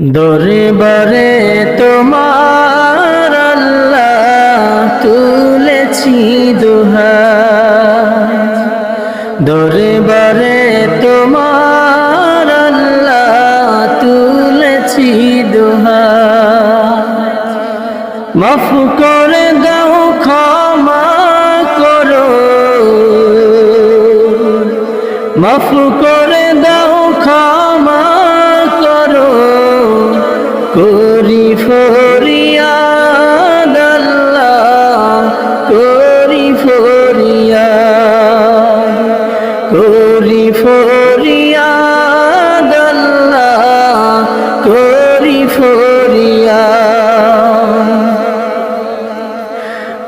দরবারে তোমার আল্লাহ তুলেছি দুহার দরবারে তোমার আল্লাহ তুলেছি দুহার মাফ করে দাও, ক্ষমা করো। মাফ করে দাও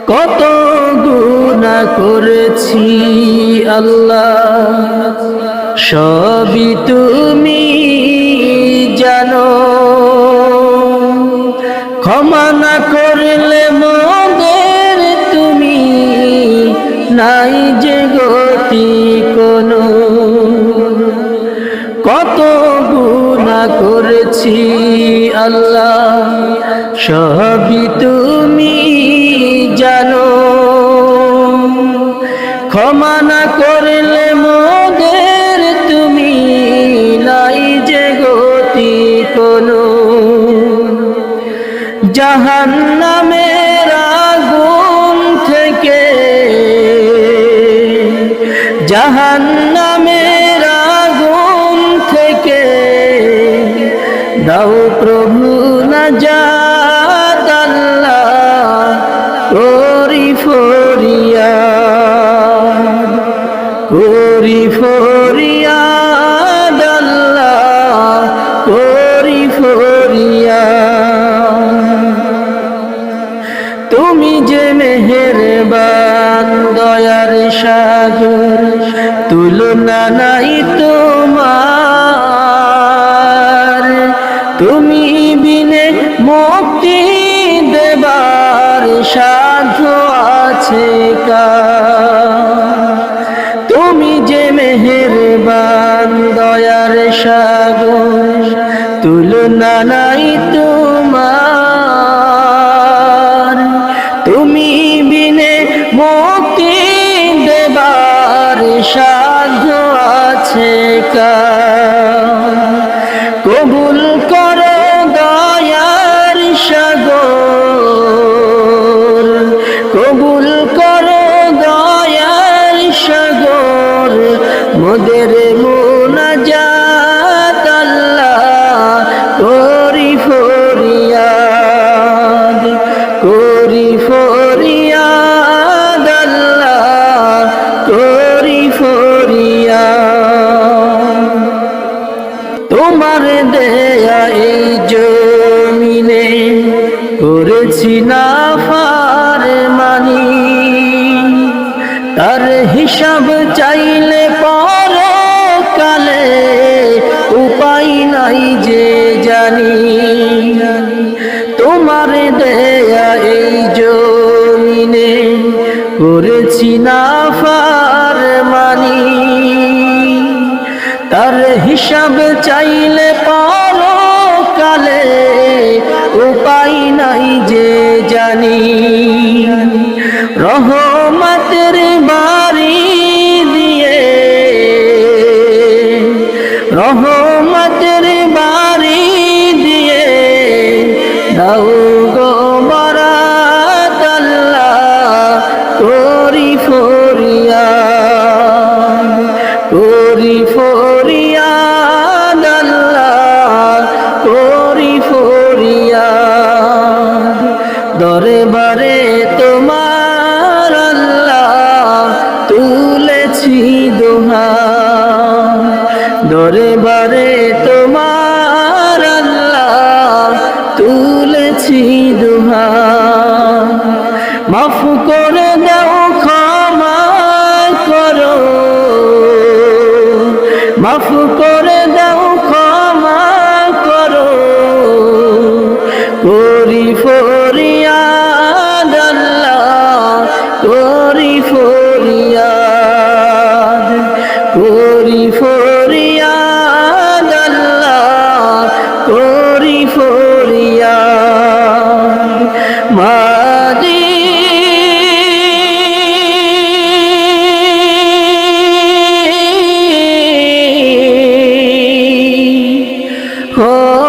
কত গুণা করেছি আল্লাহ। সবই তুমি জানো। ক্ষমা না করলে মোদের তুমি নাই যে গতি কোনো। কত গুণা করেছি আল্লাহ। সবই তুমি ক্ষমা না করলে মোদের তুমি নাই যে গতি কোনো। জাহান্নামের আগুন থেকে জাহান্নামের আগুন থেকে দাও প্রভু নাজাত আল্লাহ করি ফরিয়াদ করি ফরিয়াদ আল্লাহ, করি ফরিয়াদ। তুমি যে মেহেরবান দয়ার সাগর, তুলনা নাই তোমার। তুমি বিনে মুক্তি দেবার সাধ্য আছে কার? নাই তোমার। তুমি বিনে মুক্তি দেবার সাধ্য আছে কবুল করো দয়ার সাগর। কবুল করো না ফার মানি। তার হিসাব চাইলে পর কালে উপায় নাই যে জানি। তোমার দেয়া এই জমিনে করেছি না ফার মানি। তার হিসাব চাইলে পারো জানি। রহমতের বাড়ি তুলেছি দুহা। মাফ করে দাও, ক্ষমা করো। মাফ করে দাও, ক্ষমা করো। করি ফরিয়া করি ফরিয়া করি ফরিয়া Oh.